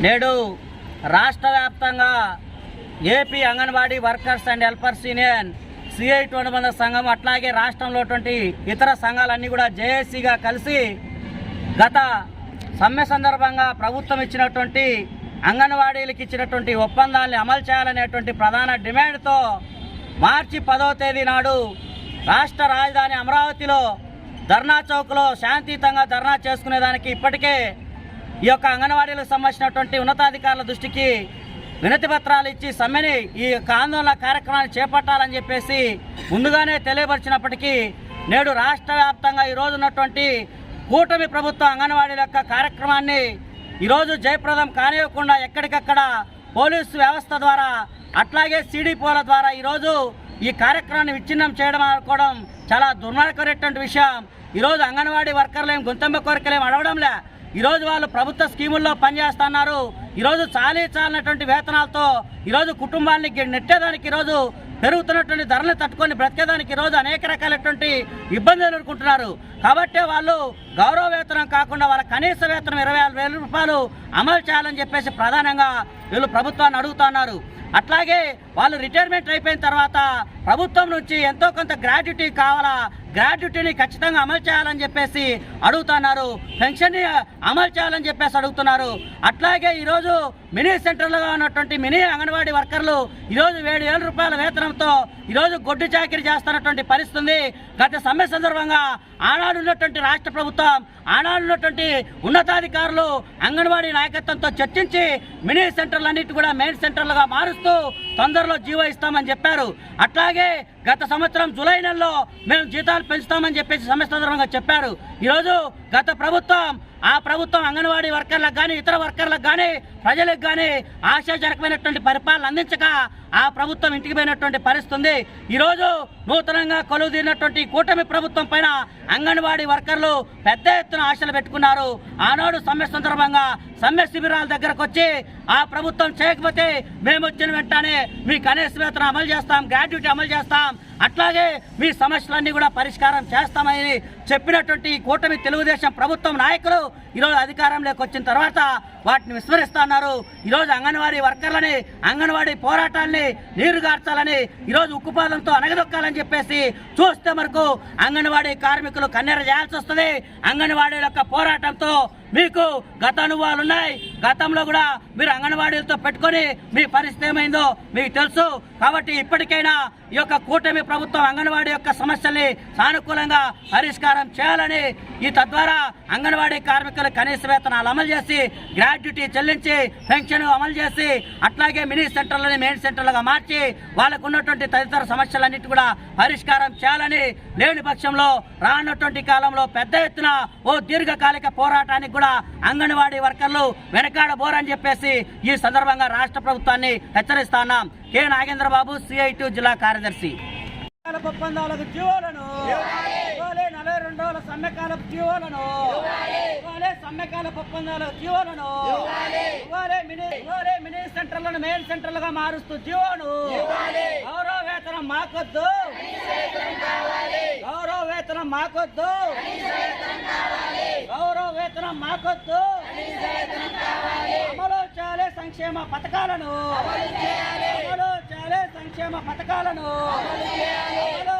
నేడు రాష్ట్ర వ్యాప్తంగా AP anganwadi workers and helpers union CI అనుబంధ సంఘం అట్లాగే రాష్ట్రంలో ఇతర సంఘాలన్నీ కూడా జేఏసీగా కలిసి గత సమ్మె సందర్భంగా ప్రభుత్వం ఇచ్చినటువంటి అంగన్వాడీలకు ఇచ్చినటువంటి ఒప్పందాన్ని అమలు చేయాలనేటువంటి ప్రధాన డిమాండ్తో మార్చి పదవ తేదీ నాడు రాష్ట్ర రాజధాని అమరావతిలో ధర్నా చౌక్లో శాంతియుతంగా ధర్నా చేసుకునేదానికి ఇప్పటికే ఈ యొక్క అంగన్వాడీలకు సంబంధించినటువంటి ఉన్నతాధికారుల దృష్టికి వినతి పత్రాలు ఇచ్చి సమ్మెని ఈ యొక్క ఆందోళన కార్యక్రమాన్ని చేపట్టాలని చెప్పేసి ముందుగానే తెలియపరిచినప్పటికీ నేడు రాష్ట్ర వ్యాప్తంగా ఈరోజు ఉన్నటువంటి కూటమి ప్రభుత్వ అంగన్వాడీల యొక్క కార్యక్రమాన్ని ఈరోజు జయప్రదం కానివ్వకుండా ఎక్కడికక్కడ పోలీసు వ్యవస్థ ద్వారా అట్లాగే సిడిపోల ద్వారా ఈరోజు ఈ కార్యక్రమాన్ని విచ్ఛిన్నం చేయడం అనుకోవడం చాలా దుర్మార్గమైనటువంటి విషయం. ఈరోజు అంగన్వాడీ వర్కర్లేం ఏం కోరికలేం అడవడంలే. ఈరోజు వాళ్ళు ప్రభుత్వ స్కీముల్లో పనిచేస్తున్నారు. ఈరోజు చాలీ చాలినటువంటి వేతనాలతో ఈరోజు కుటుంబాన్ని నెట్టేదానికి ఈరోజు పెరుగుతున్నటువంటి ధరలు తట్టుకొని బ్రతికేదానికి ఈరోజు అనేక రకాలైనటువంటి ఇబ్బందులు ఎదుర్కొంటున్నారు. కాబట్టే వాళ్ళు గౌరవ వేతనం కాకుండా వాళ్ళ కనీస వేతనం ఇరవై ఆరు వేల రూపాయలు అమలు చేయాలని చెప్పేసి ప్రధానంగా వీళ్ళు ప్రభుత్వాన్ని అడుగుతున్నారు. అట్లాగే వాళ్ళు రిటైర్మెంట్ అయిపోయిన తర్వాత ప్రభుత్వం నుంచి ఎంతో కొంత గ్రాడ్యుటీ కావాలా? గ్రాడ్యుటీని ఖచ్చితంగా అమలు చేయాలని చెప్పేసి అడుగుతున్నారు. పెన్షన్ని అమలు చేయాలని చెప్పేసి అడుగుతున్నారు. అట్లాగే ఈరోజు మినీ సెంటర్లుగా ఉన్నటువంటి మినీ అంగన్వాడీ వర్కర్లు ఈరోజు ఏడు వేల రూపాయల వేతనంతో ఈరోజు గొడ్డు చాకరీ చేస్తున్నటువంటి పరిస్థితి గత సమ్మె సందర్భంగా ఆనాడు ఉన్నటువంటి రాష్ట్ర ప్రభుత్వం ఆనాడు ఉన్నటువంటి ఉన్నతాధికారులు అంగన్వాడీ నాయకత్వంతో చర్చించి మినీ సెంటర్లన్నిటి కూడా మెయిన్ సెంటర్లుగా మారుస్తూ తొందరలో జీవో ఇస్తామని చెప్పారు. అట్లాగే గత సంవత్సరం జూలై నెలలో మేము జీతాలు పెంచుతామని చెప్పేసి సమ్మె సందర్భంగా చెప్పారు. ఈరోజు గత ప్రభుత్వం ఆ ప్రభుత్వం అంగన్వాడీ వర్కర్లకు కానీ ఇతర వర్కర్లకు కానీ ప్రజలకు కానీ ఆశాజనకమైనటువంటి పరిపాలన అందించక ఆ ప్రభుత్వం ఇంటికి పోయినటువంటి పరిస్థితి ఉంది ఈరోజు నూతనంగా కొలువు తీరినటువంటి కూటమి ప్రభుత్వం పైన అంగన్వాడీ వర్కర్లు పెద్ద ఎత్తున ఆశలు పెట్టుకున్నారు. ఆనాడు సమ్మె సందర్భంగా సమ్మె శిబిరాల దగ్గరకు వచ్చి ఆ ప్రభుత్వం చేయకపోతే మేము వచ్చిన వెంటనే మీ కనీస వేతనం అమలు చేస్తాం గ్రాడ్యుటీ అమలు చేస్తాం అట్లాగే మీ సమస్యలన్నీ కూడా పరిష్కారం చేస్తామని చెప్పినటువంటి ఈ కూటమి తెలుగుదేశం ప్రభుత్వం నాయకులు ఈరోజు అధికారంలోకి వచ్చిన తర్వాత వాటిని విస్మరిస్తున్నారు ఈరోజు అంగన్వాడీ వర్కర్లని అంగన్వాడీ పోరాటాన్ని నీరుగార్చాలని ఈరోజు ఉక్కుపాదంతో అనగదొక్కాలని చెప్పేసి చూస్తే మనకు అంగన్వాడీ కార్మికులు కన్నెర చేయాల్సి వస్తుంది. అంగన్వాడీల యొక్క పోరాటంతో మీకు గత అనుభవాలు ఉన్నాయి. గతంలో కూడా మీరు అంగన్వాడీలతో పెట్టుకొని మీ పరిస్థితి ఏమైందో మీకు తెలుసు. కాబట్టి ఇప్పటికైనా ఈ యొక్క కూటమి ప్రభుత్వం అంగన్వాడీ యొక్క సమస్యల్ని సానుకూలంగా పరిష్కారం చేయాలని ఈ తద్వారా అంగన్వాడీ కార్మికులు కనీస వేతనాలు అమలు చేసి గ్రాడ్యుటీ చెల్లించి పెన్షన్ అమలు చేసి అట్లాగే మినీ సెంటర్లని మెయిన్ సెంటర్లుగా మార్చి వాళ్ళకు ఉన్నటువంటి తదితర సమస్యలన్నిటి కూడా పరిష్కారం చేయాలని లేని పక్షంలో రానున్నటువంటి కాలంలో పెద్ద ఎత్తున ఓ దీర్ఘకాలిక పోరాటానికి కూడా అంగన్వాడీ వర్కర్లు వెనకాడబోరని చెప్పేసి ఈ సందర్భంగా రాష్ట్ర ప్రభుత్వాన్ని హెచ్చరిస్తా ఉన్నాం. కె నాగేంద్రబాబు సిఐటి జిల్లా కార్యదర్శి. ఒప్పందాలకు జీవోలను. రోజుల సమ్మెకాలపు జీవోలను. ఇవ్వాలి. సమ్మెకాల ఒప్పందాల జీవోలను. ఇవ్వాలి. మినీ ఇవ్వాలి మినీ సెంటర్లను మెయిన్ సెంటర్లుగా మారుస్తూ జీవోను. గౌరవ వేతనం మాకొద్దు. గౌరవ వేతనం మాకొద్దు. గౌరవ వేతనం మాకొద్దు. అమలు చేయాలి సంక్షేమ పథకాలను. అమలు చేయాలి. సంక్షేమ పథకాలను. అమలు చేయాలి. సంక్షేమ పథకాలను